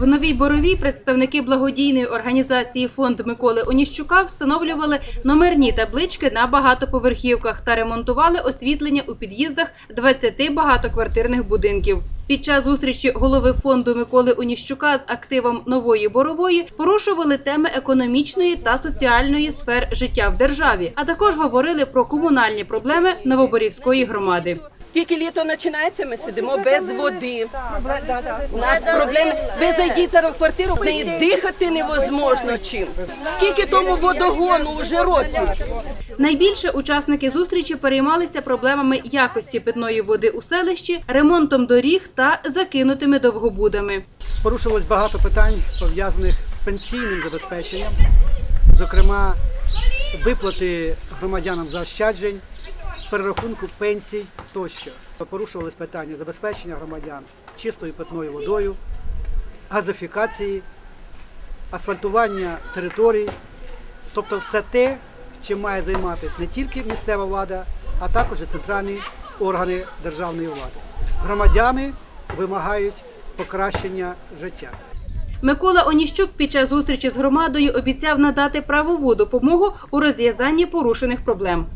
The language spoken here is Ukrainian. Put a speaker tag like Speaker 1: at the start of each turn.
Speaker 1: В Новій Боровій представники благодійної організації Фонд Миколи Оніщука встановлювали номерні таблички на багатоповерхівках та ремонтували освітлення у під'їздах 20 багатоквартирних будинків. Під час зустрічі голови фонду Миколи Оніщука з активом нової борової порушували теми економічної та соціальної сфер життя в державі, а також говорили про комунальні проблеми Новоборівської громади.
Speaker 2: Тільки літо починається, ми сидимо без води. У нас проблеми. Ви зайдіть зараз в квартиру, в неї дихати невозможно чим. Скільки тому водогону вже років?
Speaker 1: Найбільше учасники зустрічі переймалися проблемами якості питної води у селищі, ремонтом доріг та закинутими довгобудами.
Speaker 3: Порушилось багато питань пов'язаних з пенсійним забезпеченням, зокрема виплати громадянам заощаджень, перерахунку пенсій тощо. Порушувались питання забезпечення громадян чистою питною водою, газифікації, асфальтування територій, тобто все те, чим має займатися не тільки місцева влада, а також і центральні органи державної влади. Громадяни вимагають покращення життя.
Speaker 1: Микола Оніщук під час зустрічі з громадою обіцяв надати правову допомогу у розв'язанні порушених проблем.